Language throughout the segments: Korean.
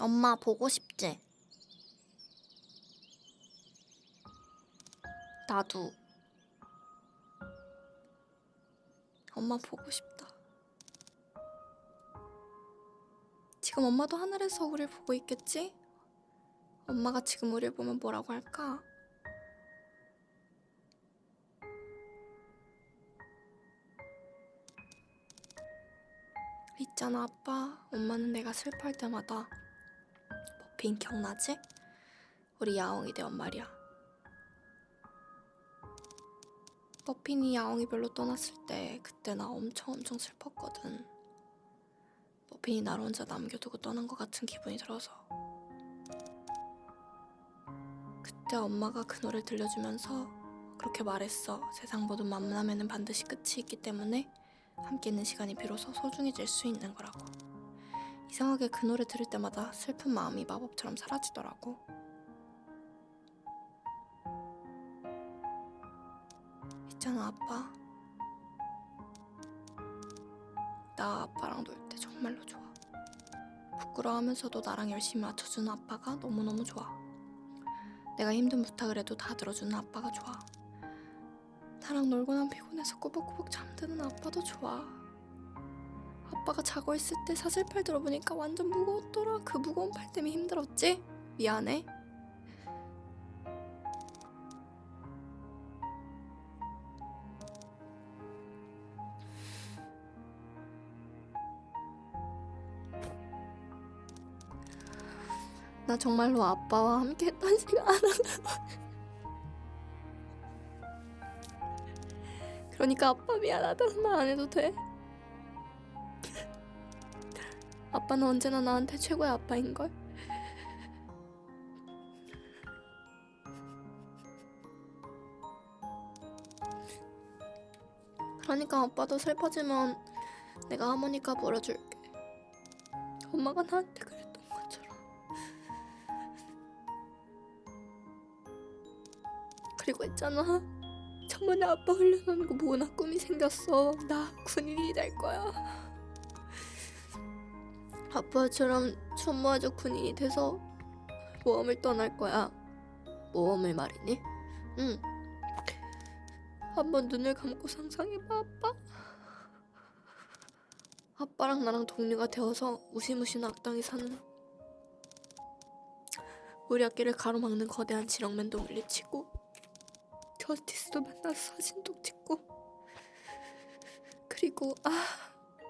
엄마 보고 싶지? 나도. 엄마 보고 싶다. 지금 엄마도 하늘에서 우릴 보고 있겠지? 엄마가 지금 우릴 보면 뭐라고 할까? 있잖아 아빠 엄마는 내가 슬퍼할 때마다 머핀 기억나지? 우리 야옹이 대원 말이야 머핀이 야옹이 별로 떠났을 때 그때 나 엄청 엄청 슬펐거든 머핀이 나를 혼자 남겨두고 떠난 것 같은 기분이 들어서 그때 엄마가 그 노래를 들려주면서 그렇게 말했어 세상 모든 만남에는 반드시 끝이 있기 때문에 함께 있는 시간이 비로소 소중해질 수 있는 거라고. 이상하게 그 노래 들을 때마다 슬픈 마음이 마법처럼 사라지더라고. 있잖아, 아빠. 나 아빠랑 놀 때 정말로 좋아. 부끄러워하면서도 나랑 열심히 맞춰주는 아빠가 너무너무 좋아. 내가 힘든 부탁을 해도 다 들어주는 아빠가 좋아. 나랑 놀고 난 피곤해서 꾸벅꾸벅 잠드는 아빠도 좋아. 아빠가 자고 있을 때 사슬팔 들어보니까 완전 무거웠더라. 그 무거운 팔 때문에 힘들었지? 미안해. 나 정말로 아빠와 함께 했던 시간 그러니까 아빠 미안하다는 말 안 해도 돼. 아빠는 언제나 나한테 최고의 아빠인걸. 그러니까 아빠도 슬퍼지면 내가 하모니카 불어줄게. 엄마가 나한테 그랬던 것처럼. 그리고 있잖아. 저번에 아빠 훈련하는 거 보고 나 꿈이 생겼어. 나 군인이 될 거야. 아빠처럼 천무아적 군인이 돼서 모험을 떠날 거야. 모험을 말이니? 응. 한번 눈을 감고 상상해봐, 아빠. 아빠랑 나랑 동료가 되어서 무시무시한 악당이 사는 우리 학교를 가로막는 거대한 지렁맨도 물리치고 저스티스도 만나서 사진도 찍고 그리고 아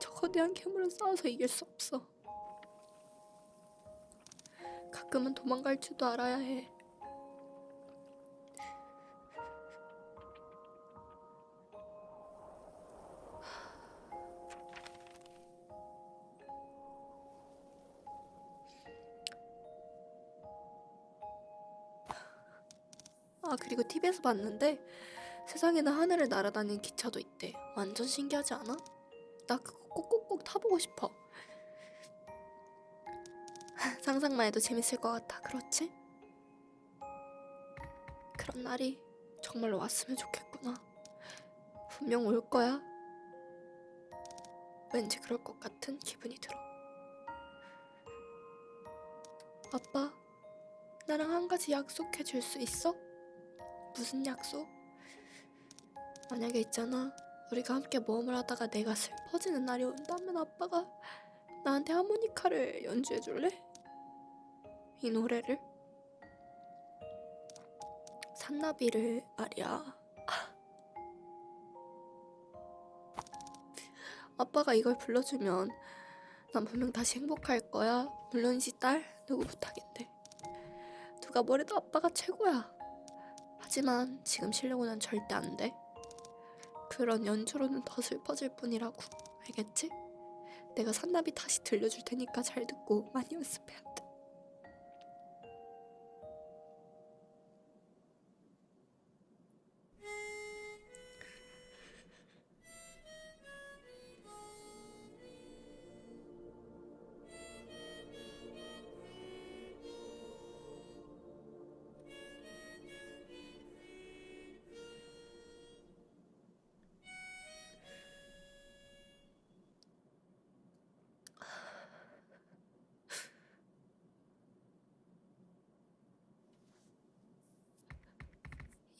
저 거대한 괴물은 싸워서 이길 수 없어 가끔은 도망갈 줄도 알아야 해 아 그리고 TV에서 봤는데 세상에는 하늘을 날아다니는 기차도 있대. 완전 신기하지 않아? 나 그거 꼭꼭꼭 타보고 싶어. 상상만 해도 재밌을 것 같아. 그렇지? 그런 날이 정말로 왔으면 좋겠구나. 분명 올 거야. 왠지 그럴 것 같은 기분이 들어. 아빠, 나랑 한 가지 약속해 줄 수 있어? 무슨 약속? 만약에 있잖아 우리가 함께 모험을 하다가 내가 슬퍼지는 날이 온다면 아빠가 나한테 하모니카를 연주해 줄래? 이 노래를 산나비를 말이야 아빠가 이걸 불러주면 난 분명 다시 행복할 거야 물론이지 딸 누구 부탁인데 누가 뭐래도 아빠가 최고야 하지만 지금 실력으로는 절대 안 돼. 그런 연주로는 더 슬퍼질 뿐이라고. 알겠지? 내가 산나비 다시 들려줄 테니까 잘 듣고 많이 연습해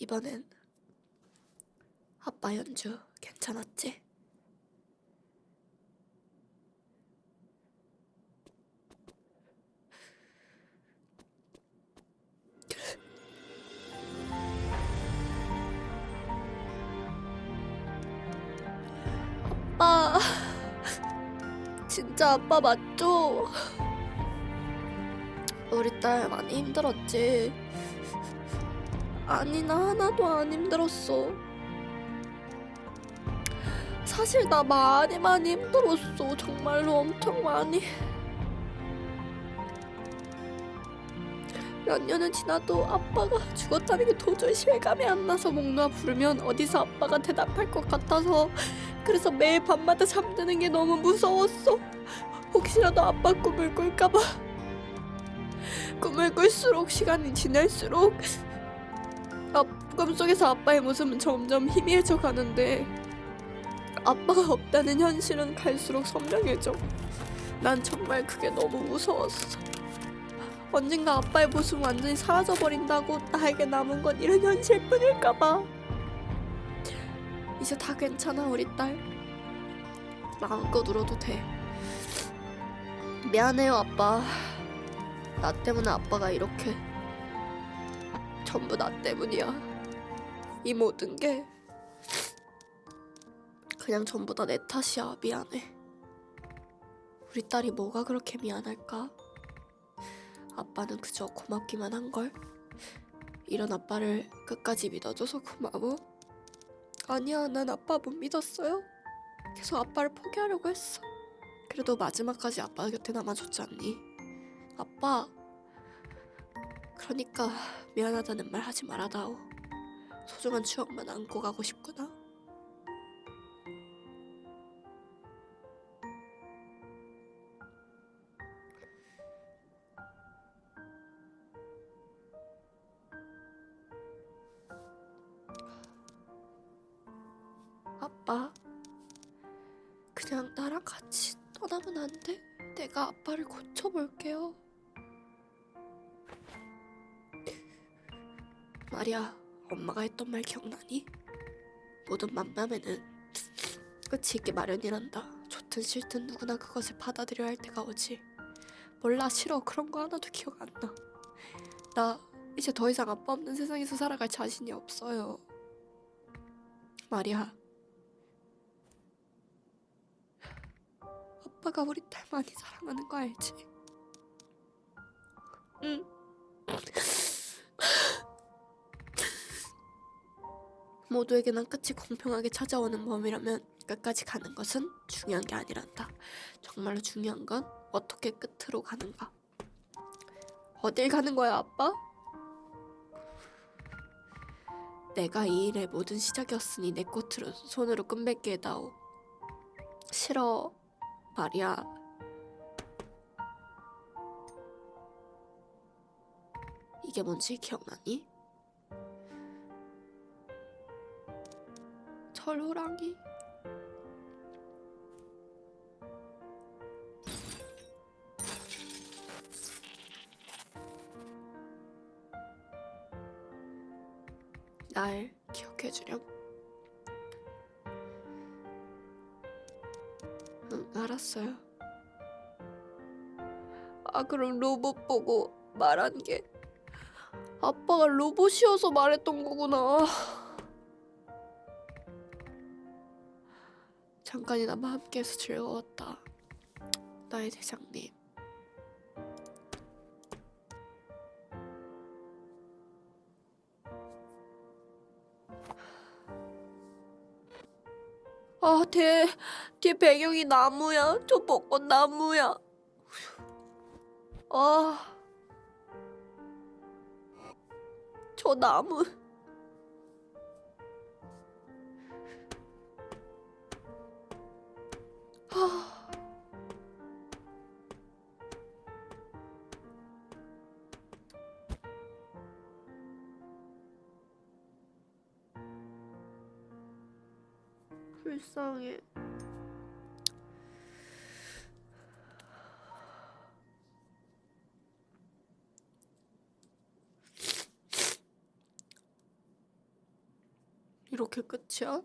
이번엔 아빠 연주 괜찮았지? 아빠 진짜 아빠 맞죠? 우리 딸 많이 힘들었지? 아니 나 하나도 안 힘들었어. 사실 나 많이 많이 힘들었어. 정말로 엄청 많이. 몇 년은 지나도 아빠가 죽었다는 게 도저히 실감이 안 나서 목놓아 부르면 어디서 아빠가 대답할 것 같아서 그래서 매일 밤마다 잠드는 게 너무 무서웠어. 혹시라도 아빠 꿈을 꿀까봐. 꿈을 꿀수록 시간이 지날수록 아, 꿈속에서 아빠의 모습은 점점 희미해져 가는데 아빠가 없다는 현실은 갈수록 선명해져. 난 정말 그게 너무 무서웠어. 언젠가 아빠의 모습은 완전히 사라져버린다고 나에게 남은 건 이런 현실뿐일까봐. 이제 다 괜찮아 우리 딸. 마음껏 울어도 돼. 미안해요 아빠. 나 때문에 아빠가 이렇게 전부 나 때문이야. 이 모든 게 그냥 전부 다 내 탓이야. 미안해. 우리 딸이 뭐가 그렇게 미안할까? 아빠는 그저 고맙기만 한 걸. 이런 아빠를 끝까지 믿어줘서 고마워. 아니야, 난 아빠 못 믿었어요. 계속 아빠를 포기하려고 했어. 그래도 마지막까지 아빠 곁에 남아줬지 않니? 아빠, 그러니까 미안하다는 말 하지 말아다오. 소중한 추억만 안고 가고 싶구나. 아빠, 그냥 나랑 같이 떠나면 안 돼? 내가 아빠를 고쳐볼게요. 말이야, 엄마가 했던 말 기억나니? 모든 만남에는 끝이 있기 마련이란다. 좋든 싫든 누구나 그것을 받아들여야 할 때가 오지. 몰라 싫어 그런 거 하나도 기억 안 나. 나 이제 더 이상 아빠 없는 세상에서 살아갈 자신이 없어요. 말이야. 아빠가 우리 딸 많이 사랑하는 거 알지? 모두에게는 끝이 공평하게 찾아오는 법이라면 끝까지 가는 것은 중요한 게 아니란다. 정말로 중요한 건 어떻게 끝으로 가는가. 어딜 가는 거야, 아빠? 내가 이 일의 모든 시작이었으니 내 꽃으로 손으로 끝맺게 해다오. 싫어, 말이야. 이게 뭔지 기억나니? 철호랑이? 날 기억해주렴. 응 알았어요. 아 그럼 로봇 보고 말한 게 아빠가 로봇이어서 말했던 거구나 잠깐이나마 함께해서 즐거웠다. 나의 대장님. 아, 뒤에, 뒤에 배경이 나무야. 저 벚꽃 나무야. 아. 저 나무. 불쌍해. 이렇게 끝이야?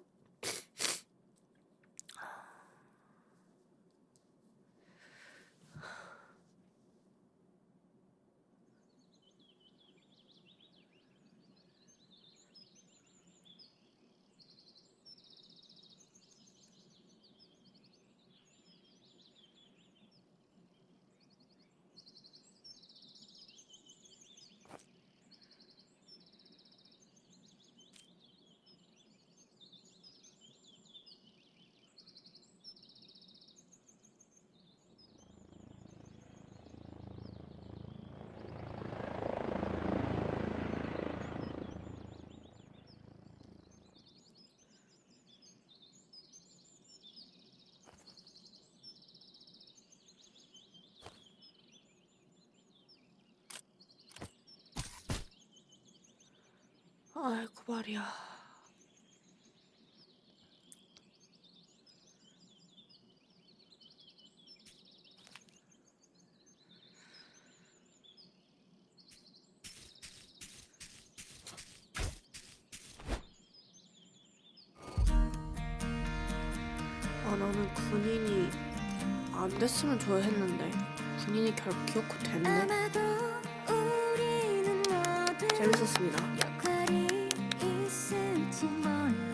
아이고 말이야. 아 나는 군인이 안 됐으면 좋아 했는데 군인이 결국 기어코 됐네. 재밌었습니다. tomorrow